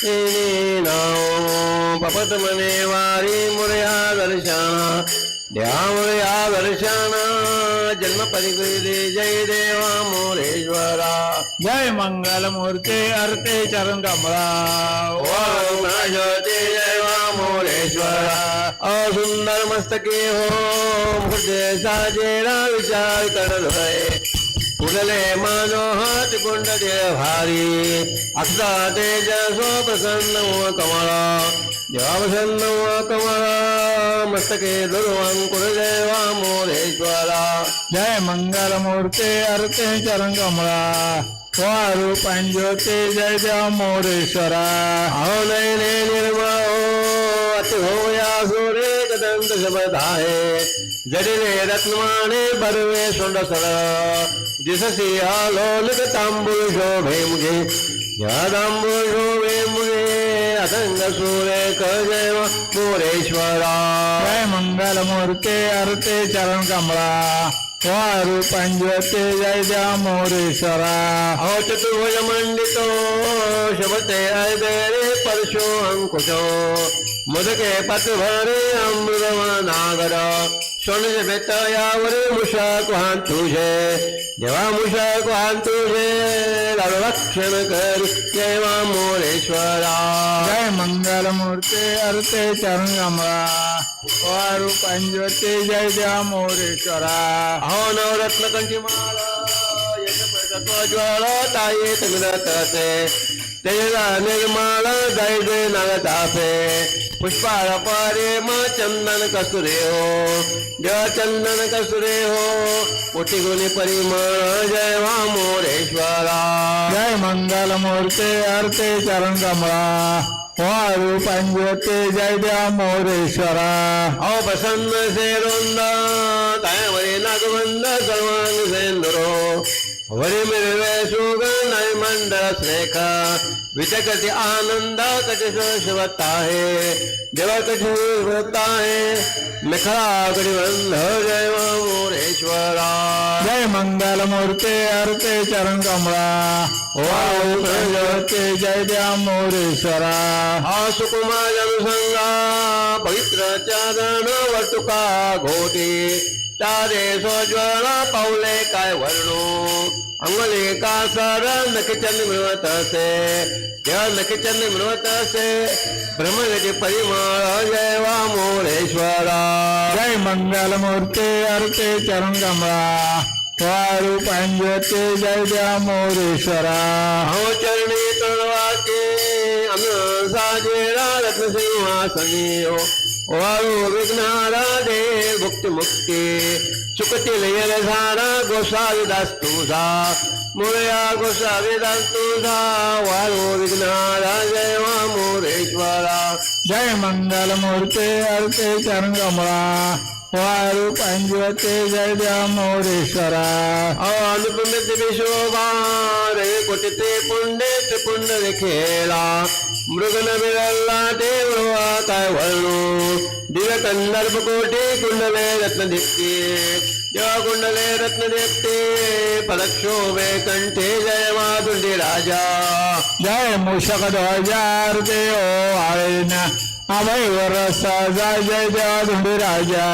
तिने नाव पपत मने वारी मुरया दर्शना देवा मुरया दर्शना जन्म परिकृती जय देवा मोरेश्वरा जय मंगल मूर्ती अर्थे चरण कमळा ओम ज्योती देवा मोरेश्वरा असुंदर मस्तके हो हृदय साजेरा विचार करत होय। फुलले मानो हात कुंड दे भारी अक्षा तेज सो प्रसन्न व कमळा देवा प्रसन्न व कमळा मस्तके दुर्वांकुर देवा मोरेश्वरा जय मंगल मूर्ती अर्थे चरण कमळा वारू पंज्योती जय देव मोरेश्वरा नयने निर्मळ अति होया सुरे आहे. जडिले रत्नमाने बरवे सोंड सर दिससी आलोलिक तांबूळ शोभे मुगे या तांबूळ शोभे मुगे अथंग सुरे जय मोरेश्वरा. जय मंगल मूर्ती अर्थे चरण कमळा वारू पंज्योती जय देव मोरेश्वरा. अहो चतुर्भुज मंडितो शबते ऐबेरे परशो अंकुशो. मुदके पतभरे अमृत नागर। सोने बेत यावरे मुषक वाहन तुझे। देवा मुषक वाहन तुझे। रक्षण कर देवा मोरेश्वरा। जय मंगल मूर्ती अर्थे चरण कमळा वारू पंज्योती जय देव मोरेश्वरा। अहो नवरत्न यश प्रकत्व ज्वाळ ताये तिमिरतसे तेरा निर्मळ जय जय नगतापे पुष्पाळ पारे म चंदन कसुरे हो जय चंदन कसुरे हो कोटी गुणी परिमळ जय वा मोरेश्वरा जय मंगल मूर्ते अर्थे चरण कमळा वारू पंजते जय द्या मोरेश्वरा। हो प्रसन्न सेरुंद कायवरी नागवंद सर्वांग सेंद्रो। वरी मिळवे नय मंडळ श्रेख विचकती आनंद कटी शिवत आहे देवा कटी शिवत आहे मेखळा कटिबंध जय मोरेश्वरा जय मंगल मूर्ते अर्ते चरण कमळा वारू जय द्या मोरेश्वरा। हा सुकुमार अनुसंगा पवित्र चारण वटुका घोटी। तारे सोज्वळ पावले काय वर्णू अंगले का सर नखचंद मिळवत असे? त्या नखचंद मिळवत असे? ब्रह्मगती परिमळ जय वा मोरेश्वरा. जय मंगल मूर्ती अर्थे चरण कमळा पंज्योती जय देव मोरेश्वरा. हो चरणी तळवाचे अन साजेरा रत्नसिंहासनी. हो वाळू विघ्नारा दे भुक्ती मुक्ती। सुकतील येल झाडा गोसाविदास तुझा। मुळया गोसाविदास तुझा। वाळू विघ्नारा जय वा मोरेश्वरा। जय मंगल मूर्ते अर्थे चरण कमळा वारू पंज्योती जय मोरेश्वरा. अनुपमित विशोभा रे कोटिते पुंडे पुंड खेळा. मृगन बिरल्ला देव काय वर्णू दिव्य कंदर्प कोटी कुंडले रत्न दीप्ती देवा कुंडले रत्न दीप्ती पलक शोभे कंठे जय माधुंडी राजा जय मूषक ध्वजार देव आळेन. अभय वरस जय जय देव धुंडी राजा।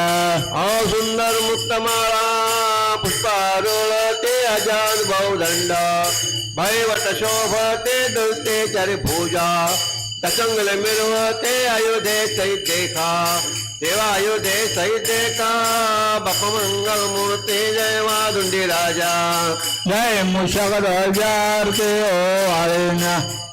अहो सुंदर मुक्तमाळा पुष्पारोळ ते अजान बहुदंड। भयवट शोभते दुलते चरि पूजा। तसंगल मिळवते अयोध्ये सहित देखा। देवा अयोध्ये सहित देखा। बाप मंगल मूर्ती जय माधुंडी राजा। जय मूषक ध्वजार देव आळेन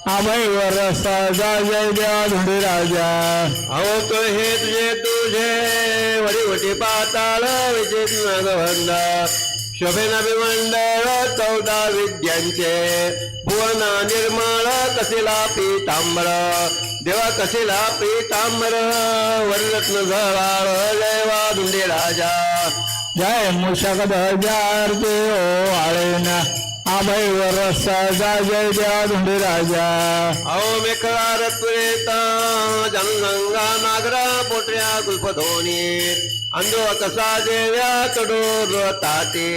अभय वरस जय जय देव धुंडी राजा. अहो तो हे तुझे तुझे वडी वटी पाताळ विचित नगवंद. शोभेन अभिमंडळ चौदा विद्यांचे. भुवन निर्मळ कसिला पीतांबर. देवा कसिला पीतांबर. वररत्न झळाळ जय वादुंडे राजा. जय मूषक ध्वजार देव आळेन. अभय वरस जय जय देव धुंडी राजा. अहो मेखळा रत्वेता जनगंगा नागरा पोटऱ्या गुल्पधोनी अंधो कसा देव्या कडोर ताते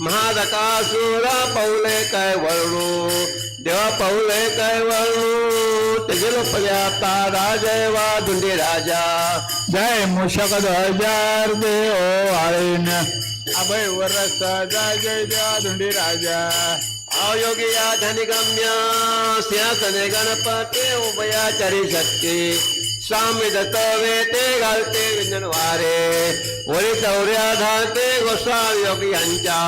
महादकासुरा पाऊले काय वर्णू देवा पाऊले काय वर्णू जलोप व्याप्ता राजय वा धुंडी राजा. जय मूषक ध्वजार देव आळीन. अभय वरस जय जय देवा धुंडी राजा। अयोगी या धनिगम्य सिंहासने गणपती उभयाचारी शक्ती। स्वामी दत्त वेते घालते विंजन वारे। वरी चौऱ्या धाते गोसावी योगी यांच्या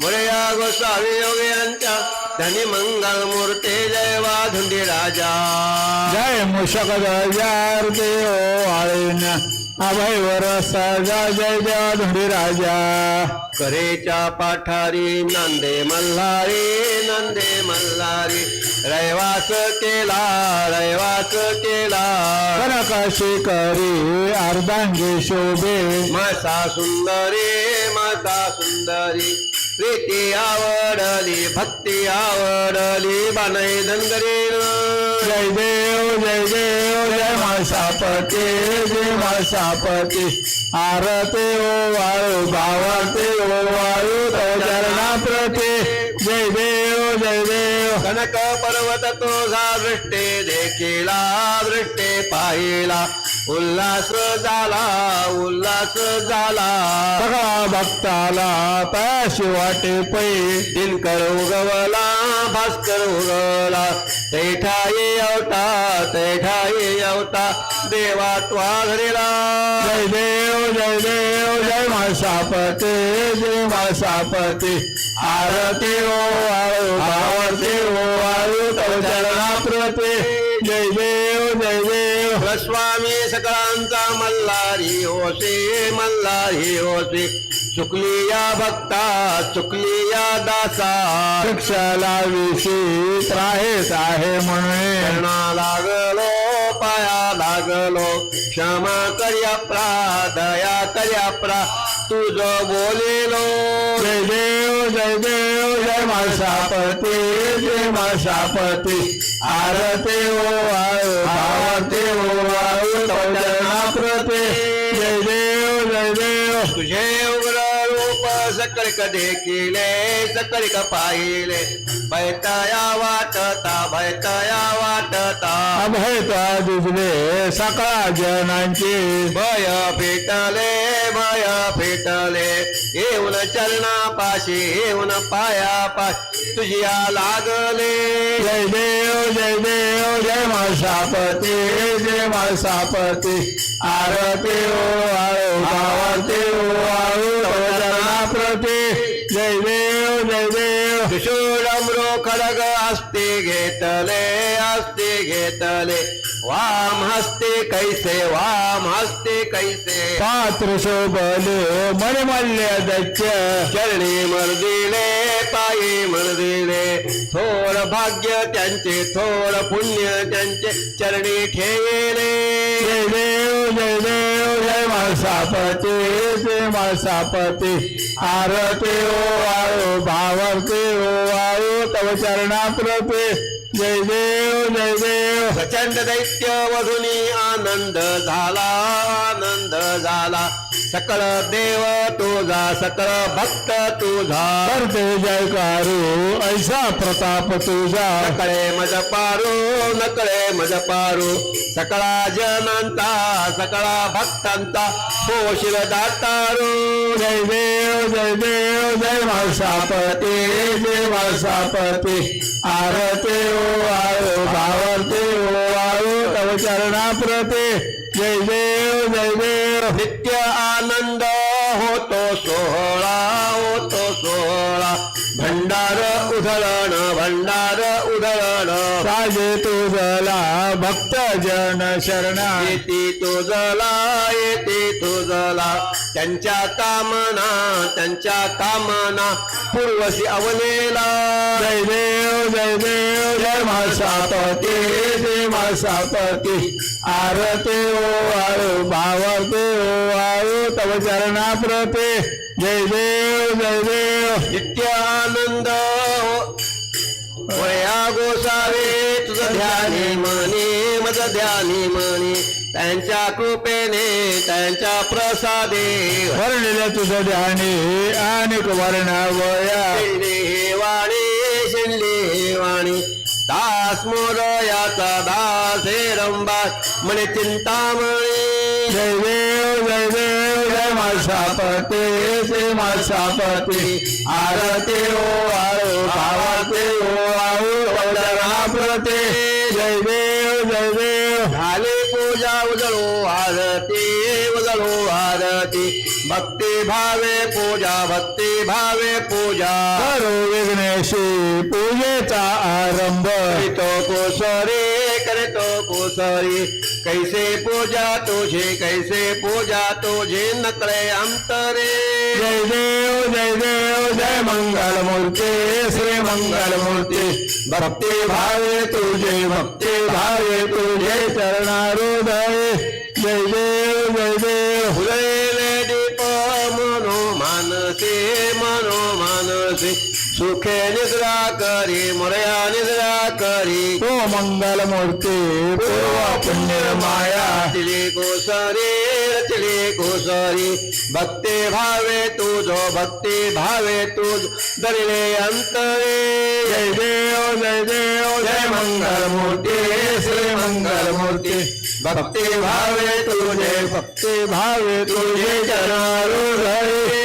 मुळया गोसावी योगी यांच्या धनी मंगल मूर्ती जय वा धुंडी राजा। जय ध्वजार देव आळीन अभय वरस जय जय देवा धुंडी राजा. करेच्या पाठारी नांदे मल्हारी नांदे मल्हारी. रैवास केला रैवास केला. कनकाशी करी अर्धांगी शोभे. मासा सुंदरी मासा सुंदरी. प्रीती आवडली भक्ती आवडली बाणाई धनगरीन. जय देव जय देव. जय मासापती जय मासापती आरते ओ वाळू भावाते ओ वाळू चरणा प्रती जय देव जय देव. कनक पर्वत तुझा दृष्टे देखिला दृष्टे पाहिला. उल्हास झाला उल्हास झाला. सगळा भक्ताला तयाशी वाटे पै. दिनकर उगवला भास्कर उगवला. तैठाई अवता तैठाई अवता देवा त्वा धरिला जय देव जय देव जय मासापती जय मासापती आरती ओ वाळू भावते ओ वाळू तव चरणा प्रती जय देव जय देव. स्वामी सकळांचा मल्हारी होसे मल्हारी होसे चुकली या भक्ता चुकली या दासा। शिक्षाला विशी त्राहेच साहे चरणा लागलो पाया लागलो। क्षमा कर्या प्रा दया कर्या प्रा। तुझ बोलेलो। जय देव जय देव जय मासापती जय मासापती आरते ओ भावते ओ वाळू तुझे उग्र रूप सकळिक देखिले सकळिक पाहिले. भयतया वाटता भयतया वाटता. अभयता दुजले सकाळ जनांची. भय फेटले भय फेटले. येऊन चरणापाशी येऊन पाया पाशी तुझ्या लागले. जय देव जय देव जय मासापती जय मासापती आरती ओ वाळू भावते ओ वाळू तव चरणा प्रती जय देव जय देव. त्रिशूळम्रो खडग हस्ते घेतले हस्ते घेतले. वाम हस्ते कैसे वाम हस्ते कैसे? पात्र शोभले मणिमल्य दच्च। चरणी मर्दिले पायी मर्दिले थोर भाग्य त्यांचे थोर पुण्य त्यांचे चरणी ठेवले जय देव जय देव जय मासापती जय मासापती। आरती ओ वाळू भावते ओ वाळू तव चरणा प्रती जय देव जय देव प्रचंड दैत्य वधुनी आनंद झाला आनंद झाला. सकळ देव तुझा सकळ भक्त तुझा. करते जयकारू ऐसा प्रताप तुझा. नकळे मज पारू नकळे मज पारू. सकळा जनांचा सकळा भक्तांचा पोशिल दातारू जय देव जय देव जय मासापती जय मासापती. आरते हो, ओ आयो हो, भावते ओ हो, आयो तव चरणाप्रते जय देव जय देव नित्य आनंद होतो सोहळा होतो सोहळा। भंडार उधळण भंडार उधळण। साजे तुझला भक्त जन शरणा। येते तुझला येते तुझला त्यांच्या कामना त्यांच्या कामना पूर्वशी अवनेला जय देव जय देव जय मासापती जय मासापती आरती ओ वाळू भावते ओ वाळू तव चरणा प्रती जय देव जय देव. नित्य आनंद वया गोसावे तुझ ध्यानी मनी मज ध्यानी मनी त्यांच्या कृपेने त्यांच्या प्रसादे. वर्णिले तुझं ध्यानी अनेक वर्णावया वाणी हे वाणी. दास दासमोदयाचा दास हे रंबा. म्हणे चिंतामणी. जय देव जय देव जय माशापती श्री माशापती आरती ओ वाळू भावाते ओ वाळू भक्ती भावे पूजा भक्ति भावे पूजा। करो विघ्नेशी पूजेचा आरंभ। तो कोसरी करीतो कोसरी। कैसे पूजा तुझे कैसे पूजा तुझे नकळे अंतरे। जय देव जय देव जय मंगल मूर्ति श्री मंगल मूर्ति भक्ति भावे तुझे भक्ति भावे तुझे चरणारुदय। जय देव। सुखे निद्रा करी मोरया निद्रा करी। तो मंगल मूर्ति पूर्व पुण्य माया। रचली कोसरी रचली कोसरी। भक्ति भावे तुझो भक्ति भावे तुझ। दरिले अंतरे। जय देव जय देव जय मंगल मूर्ति श्री मंगल मूर्ति भक्ति भावे तुझे भक्ती भावे तुझे जय देव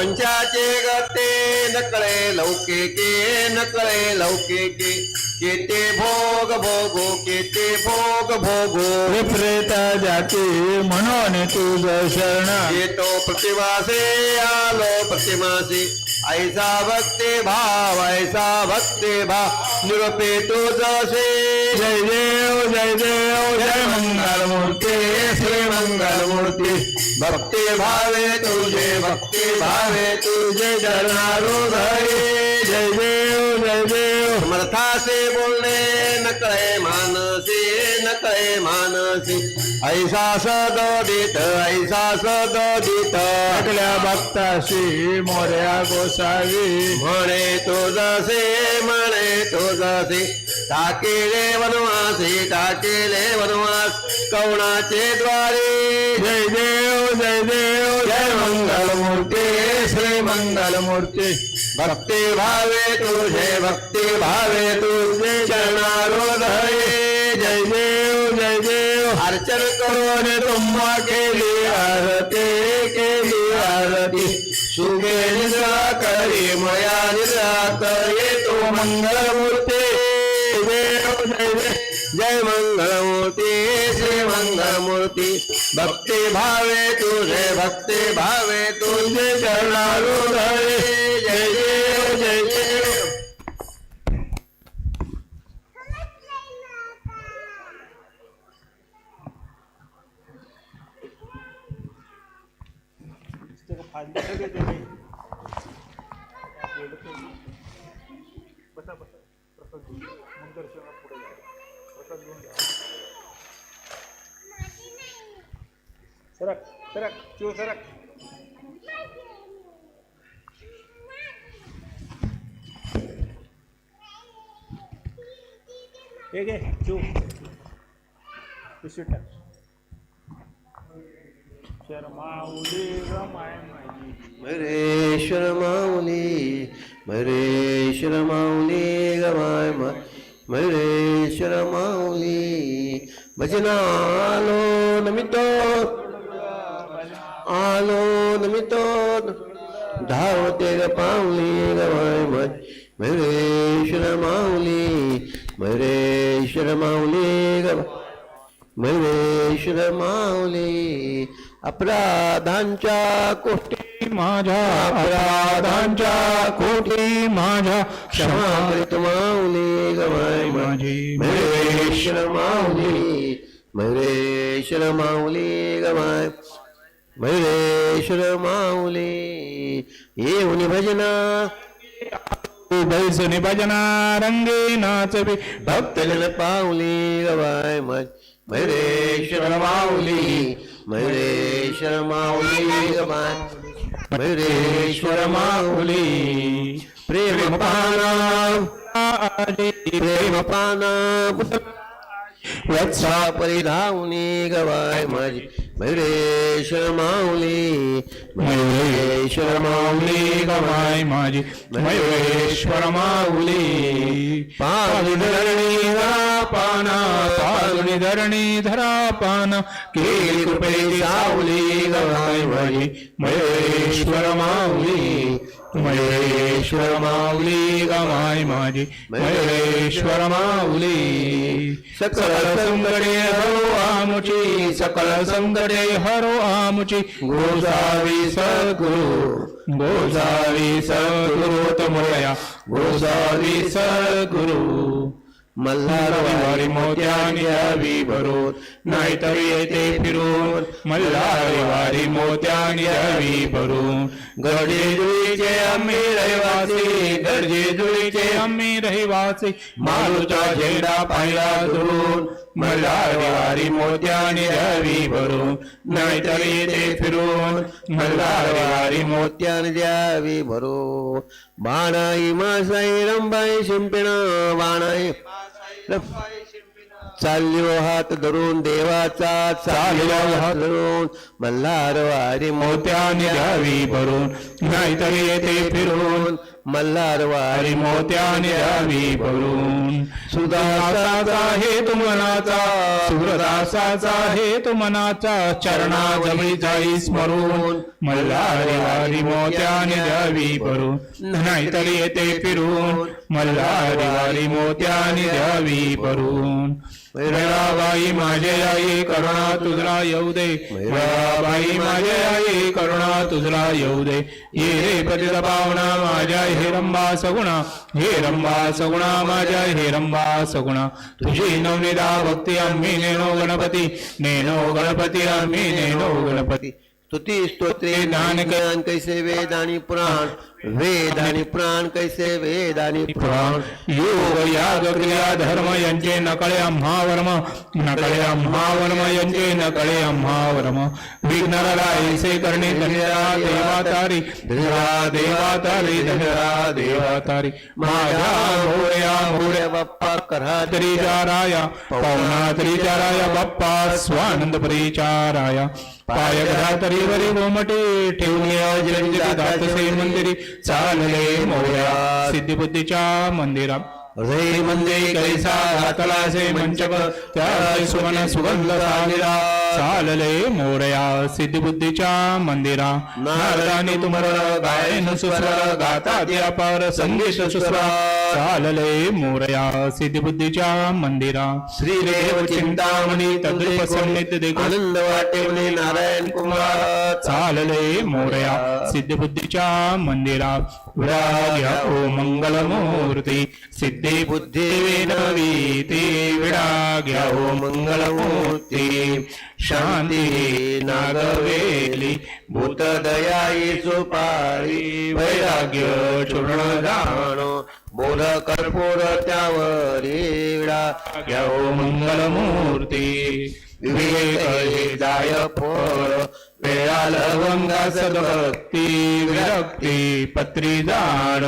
पंचाचे गते नकळे लौकिके नकळे लौकिके केते भोग भोगो केते भोग भोगो. विप्रेत जाती म्हणून तुझ शरण. येतो प्रतिमासे आलो प्रतिमासे. ऐसा भक्ती भाव ऐसा भक्ती भाव निरपे तो जसे जय देव जय देव जय मंगल मूर्ती। श्री मंगल मूर्ती। भक्ती भावे तुझे भक्ती भावे तुझे चरणारुदय जय देव जय देव। समर्थासे बोलणे नकळे मानसी। नकळे मानसी. ऐसा सदोदित ऐसा सदोदित. आपल्या भक्ताशी मोर्या गोसावी. म्हणे तो जसे म्हणे तो जसे. टाकेले वनवासी टाकेले वनवास. कवणाचे द्वारे? जय देव जय देव जय मंगल मूर्ती श्री मंगल मूर्ती भक्ती भावे तुझे भक्ती भावे तुझे. चरणारोधय जय देव अर्चन करून तुम्हा केली आरती केली आरती. सुगे निद्रा करी मया निद्रा करे तो मंगल देव जय देव श्री मंगलमूर्ती. भक्ती भावे तुझे भक्ती भावे तुझे चरणारू धरे देव जय देव सरक सरक चिव सरक. हे घे चिव पिशवी टाक. शर्मावली रमाय मरेश्वर माऊली मरेश्वर माऊली गमाय मरेश्वर माऊली. भजनालो नमितो ग पाऊली गमाय मरेश्वर माऊली मरेश्वर माऊली ग मरेश्वर माऊली अपराधांच्या कोष्टी माझ्या अपराधांच्या कोटी माझ्या क्षमामृत माऊली गमाय माझी महेश्वर माऊली महेश्वर माऊली गमाय महेश्वर माऊली येऊन भजना बैसनी भजना रंगे नाचवे भक्तजन पाऊली गवाय महेश्वर माऊली महेश्वर माऊली गमाय महेश्वर माऊली प्रेम पाना प्रेम पाना वत्सा परिधावनी गवाय माझी मयुरेश माऊली. मयुरेश्वर माऊली गवाय माझी मयुरेश्वर माऊली. पालुनी धरणी धरा पाना पालुनी धरणी धरा पाना केली कृपे सावली गवाय माझी मयुरेश्वर माऊली. मयुरेश्वर माऊली गमाय माझी मयुरेश्वर माऊली सकल संगडे हरो आमुची सकल संगडे हरो आमुची। गोसावी सद्गुरु गोसावी सद्गुरु तमया गोसावी सद्गुरु। मल्हार वारी मोत्यानी द्यावी भरून नाहीतर येते फिरून मल्हार वारी मोत्यानी द्यावी भरून. गडजे जुळीचे आम्ही रहिवासी गडजे जुळीचे आम्ही रहिवासी मालूचा झेंडा पाहिला दुरून मल्हार वारी मोत्यानी द्यावी भरून. नाहीतर येते फिरून मल्हार वारी मोत्या मोत्यान द्यावी भरो बाणाई मासाई रंबाई शिंपिणा बाणाई चाललो हो हात धरून देवाचा चाललो हो हात धरून मल्हार वारी मोत्याने द्यावी भरून नाहीतर येते फिरून मल्हारवारी हरी मोत्याने द्यावी भरून सुदासाचा हे तू मनाचा सुरदासाचा हे तू मनाचा चरणा जवळी जाई स्मरून. मल्हारवारी मोत्याने द्यावी भरून नाहीतर येते फिरून. मल्हारवारी मोत्याने द्यावी भरून मैराबाई माझे आई करुणा तुझला येऊ दे. मैराबाई माझे आई करुणा तुझला येऊ दे. ये रे पतित पावना माझ्या हे रंबा सगुणा हे रंबा सगुणा माझ्या हे रंबा सगुणा. तुझी नवनिदा भक्ती आम्ही नेनो गणपती नेनो गणपती आम्ही नेनो गणपती. स्तुती स्तोत्रे ज्ञान ज्ञान कैसे वेद आणि पुराण वेद आणि प्राण कैसे? वेद आणि प्राण. योग याग क्रिया धर्म यांचे नकळे आम्हावर्म नकळे आम्हावर्म यांचे नकळे आम्हा वर्म विघ्नराला ऐसे करणे धनरा देवा तारी धन्यरा देवा तारी धन्यरा देवा तारी माझ्या भोऱ्या भोऱ्या बाप्पा करा तरी चाराया पावना तरी चाराया बाप्पा स्वानंद परिचाराया पाय घरा तरी वरी गोमटे ठेवून दातसे मंदिरी चालले मोरया. सिद्धिबुद्धीच्या मंदिरा हृदय मंदिर कैसा घातला से मंचक त्या सुमन सुगंध सागिरा चालले मोरया सिद्धिबुद्धीच्या मंदिरा. नारदाने तुमर गायन सुस्वर गाता दिया पर संगीत सुस्वर. चालले मोरया सिद्धिबुद्धीच्या मंदिरा. श्रीदेव चिंतामणी तद्रुप सन्निध देखो आनंद वाटेवणे नारायण कुमार. चालले मोरया सिद्धिबुद्धीच्या मंदिरा. विराग्या ओ मङ्गलमूर्ति सिद्धि बुद्धी विनवीती विराग्या ओ मङ्गलमूर्ति शांती नागवेलि भूतदयायि दयाई वैराग्य चूर्णदानो जाणो बोध कर्पूर त्यावरी विडा ओ मङ्गलमूर्ति विवेक हे जाय फळ भक्ती विरक्ती पत्री जाण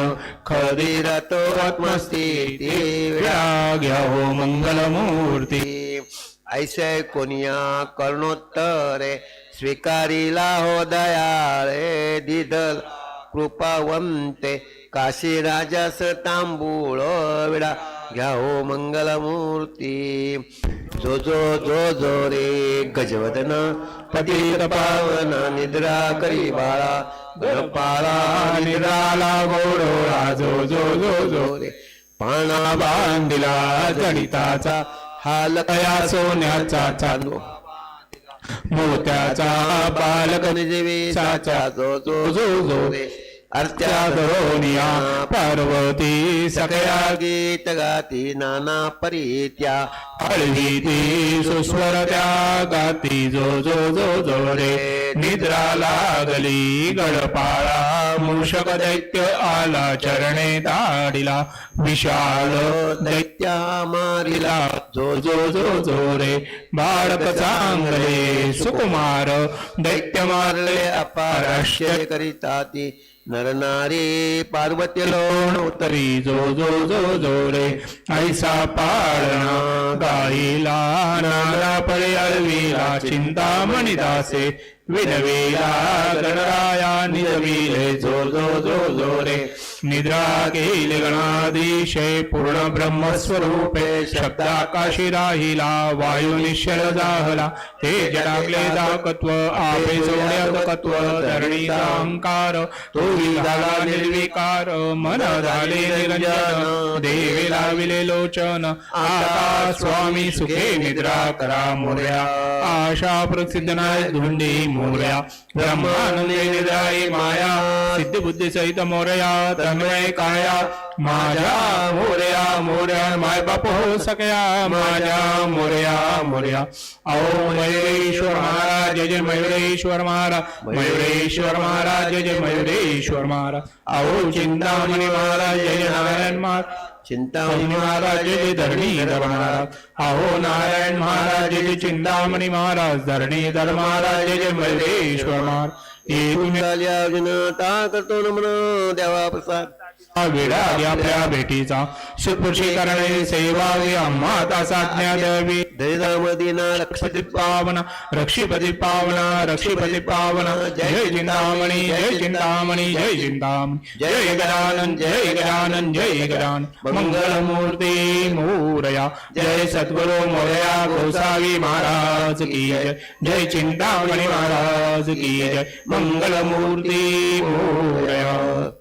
खरी तो आत्मस्थिती व्याघ्या घ्या हो मंगलमूर्ती। ऐसे कोनिया कर्णोत्तरे स्वीकारिला हो दयाळे दिदल कृपावंते काशी राजास तांबूळ विडा घ्या हो मंगलमूर्ती. जो जो जो जो रे गजवदन पती पावन निद्रा करी बाळा. गणपाळा निद्राला गोडोळा जो जो जो जो रे पाणा बांधिला गणिताचा हाल कया सोन्याचा चांदो. मोत्याचा बालक जीवी जो जो जो जो रे अर्त्या करोनिया पार्वती सकया सकया गीत गाती नाना परित्या। हळवी ती सुस्वर त्या गाती जो जो जो जो रे निद्रा लागली गडपाळा मूषक दैत्य आला चरणे ताडिला विशाल दैत्य मारिला जो जो जो जो रे बाळक चांगले सुकुमार दैत्य मारले अपार आश्चर्य करिता ती। नरनारी पार्वती लोण उतरी जो जो जो जो रे. ऐसा पाळणा गाईला नाला पळे अळवीला चिंतामणी दासे. विनवीला गणराया निजविले जो जो जो जो रे. निद्रा गेले गणाधीशे पूर्ण ब्रह्मस्वरूपे शब्दाकाशी राहिला वायू निश्चल जाहला ते जडागले दाकत्व आपे सोड्याकत्व धरणीचा अहंकार तो झाला निर्विकार मन झाले निरंजन देवी लाविले लोचन आता स्वामी सुखे निद्रा करा मोर्या आशा प्रसिद्ध नाय धुंडी मोर्या ब्रह्मानंदे निद्राई माया सिद्ध बुद्धी सहित मोरया तन्मय काया माझ्या मोर्या मोर्या माय बाप हो सकया माझ्या मोर्या मोर्या. अहो मयुरेश्वर महाराज जय जय मयुरेश्वर महाराज मयुरेश्वर महाराज जय जय मयुरेश्वर महाराज अहो चिंतामणी महाराज जय जय नारायण महाराज. चिंतामणी महाराज धरणी महाराज अहो नारायण महाराज चिंतामणी महाराज धरणीधर महाराज जय महाराज. हे तुम्ही झाली अर्जुन ता करतो नमन देवा प्रसाद. विडाली आपल्या भेटीचा. सुपुषी करणे सेवावी आम्हा तासाज्ञा द्यावी दैदामदीना लक्षपती पावना रक्षिपती पावना रक्षिपती पावना. जय चिंतामणी जय चिंतामणी जय चिंतामणी जय गजानन जय गजानन जय गजानन. मंगलमूर्ती मोरया. जय सद्गुरु मोरया गोसावी महाराज की जय. जय चिंतामणी महाराज की जय. मंगलमूर्ती मोरया.